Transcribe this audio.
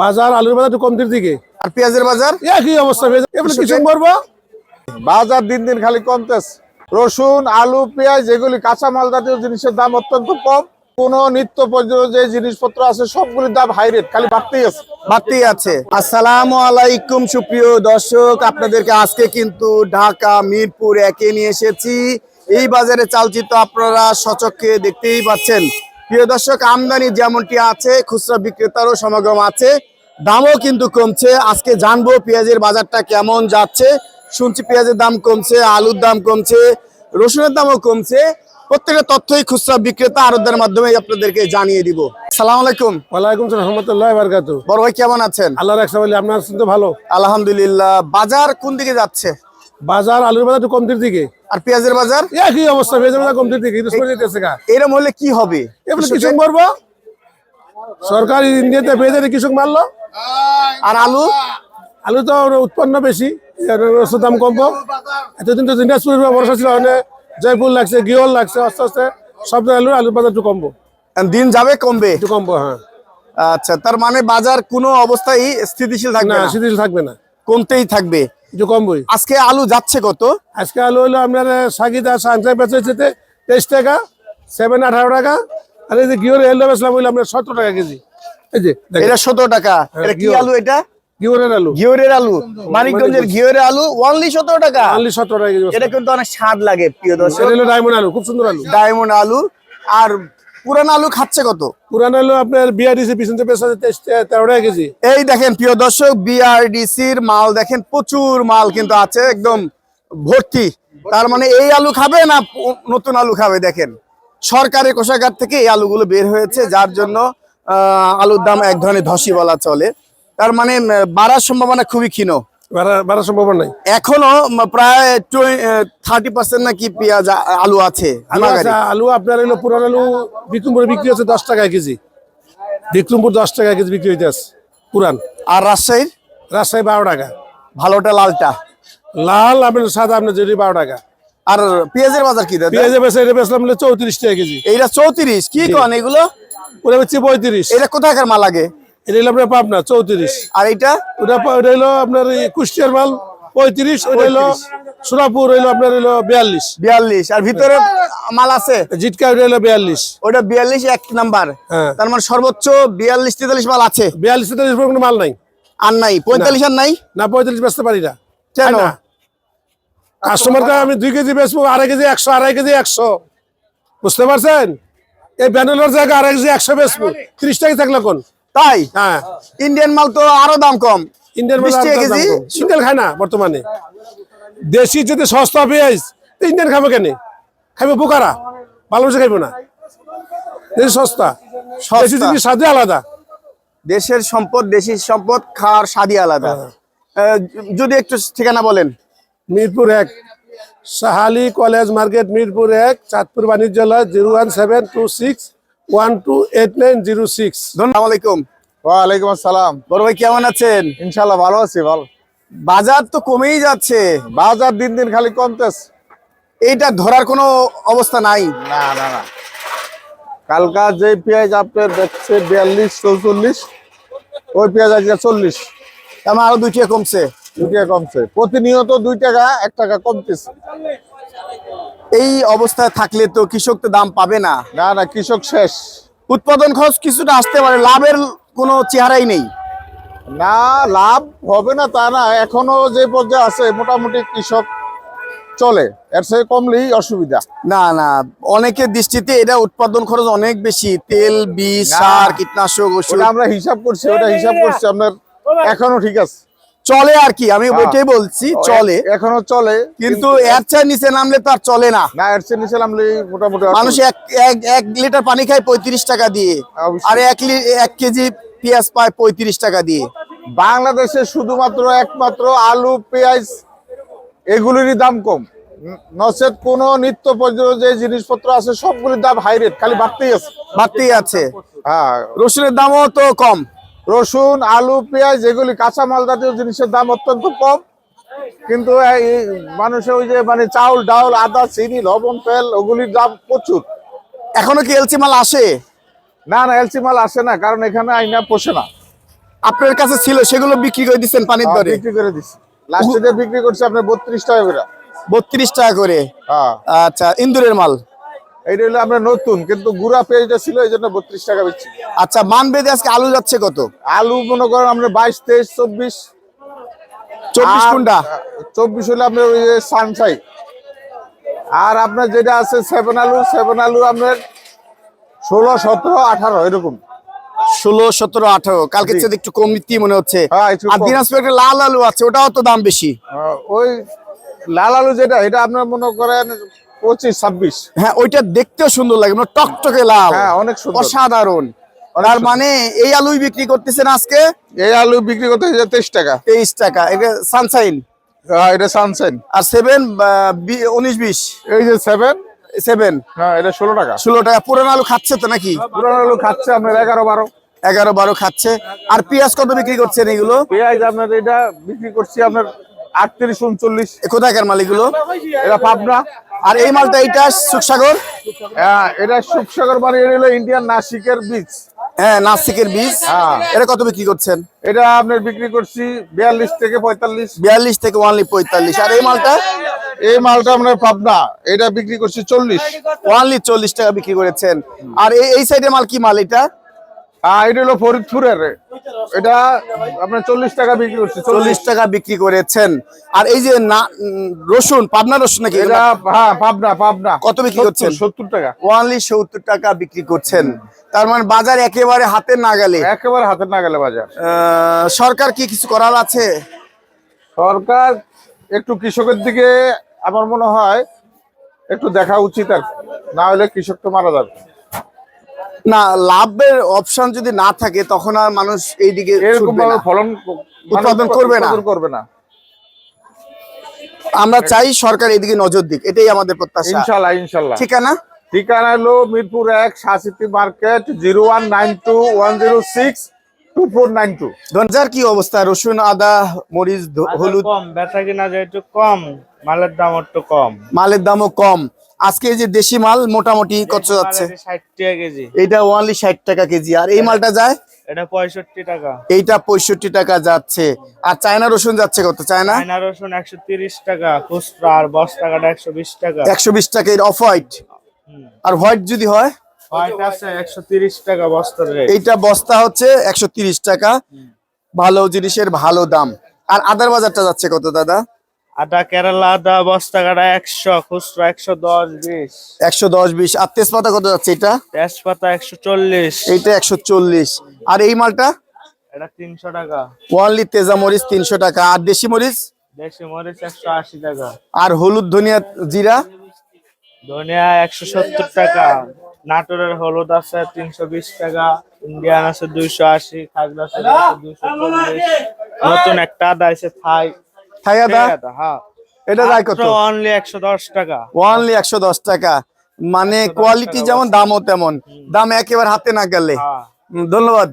বাজার আলুর বাজার একটু কমতির দিকে। আর পেঁয়াজের বাজার? একই অবস্থা কিছু করব বাজার দিন দিন খালি কমতেছে। রসুন আলু পেঁয়াজ এগুলি কাঁচামাল জাতীয় জিনিসের দাম অত্যন্ত কম। কোন নিত্য প্রয়োজনীয় যে জিনিসপত্র আছে সবগুলির দাম হাই রেট খালি বাড়তেই আছে। বাড়তেই আছে। আসসালামু আলাইকুম সুপ্রিয় দর্শক। আপনাদেরকে আজকে কিন্তু ঢাকা মিরপুর একে নিয়ে এসেছি। এই বাজারে চালচিত্র আপনারা সচক্ষে দেখতেই পাচ্ছেন। প্রিয় দর্শক আমদানি যেমনটি আছে খুচরা বিক্রেতারও সমাগম আছে দামও কিন্তু কমছে। আজকে জানব পেঁয়াজের বাজারটা কেমন যাচ্ছে। শুনছি পেঁয়াজের দাম কমছে আলুর দাম কমছে রসুনের দামও কমছে। প্রত্যেকটা তথ্যই খুচরা বিক্রেতা আরোদের মাধ্যমে আপনাদেরকে জানিয়ে দিব। সালাম আলাইকুম। ওয়ালাইকুম রহমতুল্লাহ বারকাতু বড় ভাই কেমন আছেন? আল্লাহ বলে আপনার শুনতে ভালো। আলহামদুলিল্লাহ। বাজার কোন দিকে যাচ্ছে? বাজার আলুর বাজার একটু কমতির দিকে। আর পেঁয়াজের বাজার? একই অবস্থা পেঁয়াজের বাজার কমতির দিকে এরম হলে কি হবে? এবার কৃষক মারবো সরকার ইন্ডিয়াতে পেঁয়াজের কৃষক মারলো? আর আলু? আলু তো উৎপন্ন বেশি দাম কমবো। এতদিন তো দিনাজপুর বর্ষা ছিল জয়পুর লাগছে গিওল লাগছে আস্তে আস্তে সব আলু আলুর বাজার একটু কমবো। দিন যাবে কমবে? একটু কমবো হ্যাঁ। আচ্ছা তার মানে বাজার কোনো অবস্থায় স্থিতিশীল থাকবে না? স্থিতিশীল থাকবে না। কমতেই থাকবে। একটু কমবই আজকে আলু যাচ্ছে কত? আজকে আলু হলো আপনার সাগিদা সানসাই বেচে যেতে তেইশ টাকা সেভেন আঠারো টাকা। আর এই যে গিওর এলো বেচলাম হইল আপনার সতেরো টাকা কেজি। এই যে এটা সতেরো টাকা। এটা কি আলু এটা? আলু। ঘিওরের আলু। মানিকগঞ্জের ঘিওরের আলু অনলি সতেরো টাকা। অনলি সতেরো টাকা এটা কিন্তু অনেক স্বাদ লাগে প্রিয় দর্শক। ডায়মন্ড আলু খুব সুন্দর আলু। ডায়মন্ড আলু। আর পুরান আলু খাচ্ছে কত? পুরান আলু আপনার বিআরডিসি পিছন থেকে বেচা তেইশ তেরো টাকা কেজি। এই দেখেন প্রিয় দর্শক বিআরডিসির মাল দেখেন প্রচুর মাল কিন্তু আছে একদম ভর্তি। তার মানে এই আলু খাবে না নতুন আলু খাবে দেখেন? সরকারি কোষাগার থেকে এই আলুগুলো বের হয়েছে যার জন্য আহ, আলুর দাম এক ধরনের ধসি বলা চলে। তার মানে বাড়ার সম্ভাবনা খুবই ক্ষীণ। বাড়ার সম্ভাবনা নাই? এখনও প্রায় থার্টি পার্সেন্ট নাকি পেঁয়াজ আলু আছে আলু আছে, আলু আপনার হলো পুরান আলু বিক্রমপুরে বিক্রি হচ্ছে দশ টাকা কেজি। বিক্রমপুর দশ টাকা কেজি বিক্রি হইতে আছে পুরান। আর রাজশাহীর? রাজশাহী বারো টাকা। ভালোটা লালটা? লাল আপনার সাদা আপনার যদি বারো টাকা। আর পেঁয়াজের বাজার কি এটা বেচলাম চৌত্রিশ টাকা কেজি। এইটা চৌত্রিশ কি কন এগুলো? হচ্ছে পঁয়ত্রিশ। এটা কোথাকার মাল লাগে? এটা হলো আপনার পাবনা চৌত্রিশ। আর এইটা? ওটা ওটা হলো আপনার কুষ্টিয়ার মাল পঁয়ত্রিশ ওটা হলো সুরাপুর হইল আপনার হইল বিয়াল্লিশ। বিয়াল্লিশ আর ভিতরে মাল আছে? জিটকা ওটা হলো বিয়াল্লিশ। ওটা বিয়াল্লিশ এক নাম্বার। হ্যাঁ। তার মানে সর্বোচ্চ বিয়াল্লিশ তেতাল্লিশ মাল আছে। বিয়াল্লিশ তেতাল্লিশ কোনো মাল নাই। আর নাই? পঁয়তাল্লিশ আর নাই? না পঁয়তাল্লিশ বেচতে পারি না। কেন? কাস্টমারকে আমি দুই কেজি বেচবো আড়াই কেজি একশো আড়াই কেজি একশো। বুঝতে পারছেন? এই ব্যানেলের জায়গায় আড়াই কেজি একশো বেচবো। ত্রিশ টাকা থাকলে কোন তাই? হ্যাঁ। ইন্ডিয়ান মাল তো আরও দাম কম। ইন্ডিয়ান টাকা কেজি? সিঙ্গেল খায় না বর্তমানে। দেশি যদি সস্তা পেঁয়াজ ইন্ডিয়ান খাব কেন? খাইবো পোকারা ভালোবাসে খাইবো না। দেশি সস্তা। দেশি যদি স্বাদে আলাদা। দেশের সম্পদ দেশি সম্পদ খাওয়ার স্বাদই আলাদা। হ্যাঁ। যদি একটু ঠিকানা বলেন। মিরপুর এক। সাহালি কলেজ মার্কেট মিরপুর এক Chandpur বাণিজ্যালয় zero one seven two six one two eight nine zero six আলাইকুম। ওয়ালাইকুম আসসালাম। বড় ভাই কেমন আছেন? ইনশাল্লাহ ভালো আছি ভালো। বাজার তো কমেই যাচ্ছে। বাজার দিন দিন খালি কমতেছে। এইটা ধরার কোনো অবস্থা নাই। না না না। কালকা যে পেঁয়াজ আপনার দেখছে বিয়াল্লিশ চৌচল্লিশ ওই পেঁয়াজ আজকে চল্লিশ। মানে আরও দুই টাকা কমছে। দুই টাকা কমছে। প্রতিনিয়ত দুই টাকা এক টাকা কমতেছে। এই অবস্থায় থাকলে তো কৃষক তো দাম পাবে না। না না কৃষক শেষ। উৎপাদন খরচ কিছুটা আসতে পারে লাভের কোনো চেহারাই নেই। না লাভ হবে না তা না এখনও যে পর্যায়ে আছে মোটামুটি কৃষক চলে। এর থেকে কমলেই অসুবিধা। না না অনেকের দৃষ্টিতে এটা উৎপাদন খরচ অনেক বেশি। তেল বীজ সার কীটনাশক ওষুধ। আমরা হিসাব করছি ওটা হিসাব করছি আপনার এখনও ঠিক আছে। চলে আর কি আমি হ্যাঁ। ওইটাই বলছি চলে। এখনও চলে কিন্তু এর চেয়ে নিচে নামলে তো আর চলে না। না এর চেয়ে নিচে নামলে মোটামুটি মানুষ এক এক এক লিটার পানি খায় পঁয়ত্রিশ টাকা দিয়ে আর এক কেজি পেঁয়াজ পায় পঁয়ত্রিশ টাকা দিয়ে। বাংলাদেশে শুধুমাত্র একমাত্র আলু পেঁয়াজ এগুলিরই দাম কম। নচেত কোন নিত্য প্রয়োজনীয় যে জিনিসপত্র আছে সবগুলির দাম হাই রেট খালি বাড়তেই আছে। বাড়তেই আছে। হ্যাঁ। রসুনের দামও তো কম। রসুন আলু পেঁয়াজ এগুলি কাঁচামাল জাতীয় জিনিসের দাম অত্যন্ত কম। কিন্তু এই মানুষের ওই যে মানে চাউল ডাউল আদা চিনি লবণ তেল ওগুলির দাম প্রচুর। এখনও কি এলসি মাল আসে? না না এলসি মাল আসে না কারণ এখানে আইনা পোষে না। আপনার কাছে ছিল সেগুলো বিক্রি করে দিচ্ছেন পানির হ্যাঁ, দরে। বিক্রি করে দিচ্ছি লাস্টে বিক্রি করছে আপনার বত্রিশ টাকা করে। বত্রিশ টাকা করে? হ্যাঁ। আচ্ছা ইন্দুরের মাল? এইটা হলো আপনার নতুন কিন্তু গুড়া পেঁয়াজটা ছিল এই জন্য বত্রিশ টাকা বেচছি। আচ্ছা মান বেঁধে আজকে আলু যাচ্ছে কত? আলু মনে করেন আপনার বাইশ তেইশ চব্বিশ। চব্বিশ কোনটা? চব্বিশ হলে আপনার ওই যে সানসাই। আর আপনার যেটা আছে সেভেন আলু সেভেন আলু আপনার ষোলো সতেরো আঠারো এরকম। ষোলো সতেরো আঠারো। কালকে। চেয়ে একটু কমতি মনে হচ্ছে। হ্যাঁ, আর। দিনাজপুরে একটা লাল আলু আছে ওটাও তো দাম বেশি। ওই লাল আলু যেটা এটা আপনার মনে করেন পঁচিশ ছাব্বিশ। হ্যাঁ ওইটা দেখতেও সুন্দর লাগে মানে টকটকে লাল। হ্যাঁ, অনেক সুন্দর। অসাধারণ। তার মানে এই আলুই বিক্রি করতেছেন আজকে? এই আলু বিক্রি করতে তেইশ টাকা। তেইশ টাকা। এটা সানসাইন হ্যাঁ, এটা সানসাইন আর সেভেন উনিশ বিশ? এই যে সেভেন সেভেন হ্যাঁ এটা ষোলো টাকা। ষোলো টাকা। পুরান আলু খাচ্ছে তো নাকি? পুরানো আলু খাচ্ছে আপনার এগারো বারো। এগারো বারো খাচ্ছে। আর পেঁয়াজ কত বিক্রি করছেন এগুলো? পেঁয়াজ আপনার এটা বিক্রি করছি আপনার আটত্রিশ উনচল্লিশ। কোথাকার মাল এগুলো? এটা পাবনা। আর এই মালটা এইটা সুখসাগর? হ্যাঁ এটা সুখসাগর মানে এটা হলো ইন্ডিয়ান নাসিকের বীজ হ্যাঁ নাসিকের বীজ হ্যাঁ। এটা কত বিক্রি করছেন? এটা আপনার বিক্রি করছি বিয়াল্লিশ থেকে পঁয়তাল্লিশ। বিয়াল্লিশ থেকে ওয়ানলি পঁয়তাল্লিশ। আর এই মালটা? এই মালটা আপনার পাবনা এটা বিক্রি করছি চল্লিশ। ওয়ানলি চল্লিশ টাকা বিক্রি করেছেন। আর এই এই সাইডের মাল কি মাল এটা? আর এটা হলো ফরিদপুরের। এটা আপনার চল্লিশ টাকা বিক্রি করছি চল্লিশ। টাকা বিক্রি করেছেন। আর এই যে না রসুন পাবনা রসুন নাকি এটা হ্যাঁ পাবনা পাবনা। কত বিক্রি করছেন? সত্তর টাকা। ওয়ানলি সত্তর টাকা বিক্রি করছেন। তার মানে বাজার একেবারে হাতে নাগালে। একেবারে হাতের নাগালে বাজার। আহ, সরকার কি কিছু করার আছে? সরকার একটু কৃষকের দিকে আমার মনে হয় একটু দেখা উচিত আর না হলে কৃষক তো মারা যাবে। না লাভের অপশন যদি না থাকে তখন আর মানুষ এইদিকে এরকম। ফলন উৎপাদন করবে না। করবে না। আমরা চাই সরকার এইদিকে নজর দিক এটাই আমাদের প্রত্যাশা। ইনশাল্লাহ ইনশাল্লাহ। ঠিকানা? ঠিকানা হলো মিরপুর এক সাসিটি market zero one nine two one zero six two four nine two. ধনজার কি অবস্থা? রসুন আদা মরিচ হলুদ? কম বেচা কিনা যায় একটু কম মালের দাম একটু কম। মালের দামও কম। আজকে এই যে দেশি মাল মোটামুটি কত যাচ্ছে? এইটা ওনলি ষাট টাকা কেজি। আর এই মালটা যায়? এটা পঁয়ষট্টি টাকা। এইটা পঁয়ষট্টি টাকা যাচ্ছে। আর চায়না রসুন যাচ্ছে কত? চায়না? চায়না রসুন একশো তিরিশ টাকা খুচরা আর বস টাকাটা একশো বিশ টাকা। একশো বিশ টাকা এর অফ হোয়াইট আর হোয়াইট যদি হয়? এইটা বস্তা হচ্ছে একশো তিরিশ টাকা। ভালো জিনিসের ভালো দাম। আর আদার বাজারটা যাচ্ছে কত দাদা? আদা কেরালা আদা বস্তা কাটা একশো খুচরা একশো দশ বিশ। একশো দশ বিশ। আর তেজপাতা কত যাচ্ছে এটা? তেজপাতা একশো চল্লিশ। এইটা একশো চল্লিশ। আর এই মালটা? এটা তিনশো টাকা। ওয়ানলি তেজা মরিচ তিনশো টাকা। আর দেশি মরিচ? দেশি মরিচ একশো আশি টাকা। আর হলুদ ধনিয়া জিরা? ধনিয়া একশো সত্তর টাকা। নাটোরের হলুদ আছে তিনশো বিশ টাকা। ইন্ডিয়ান আছে দুইশো আশি। খাগড়া আছে দুইশো চল্লিশ। নতুন একটা আদা আছে থাই আদা হ্যাঁ এটা দায় কত? অনলি একশো দশ টাকা। ওয়ানলি একশো দশ টাকা। মানে কোয়ালিটি যেমন দামও তেমন। দাম একেবারে হাতে না গেলে। হ্যাঁ। ধন্যবাদ।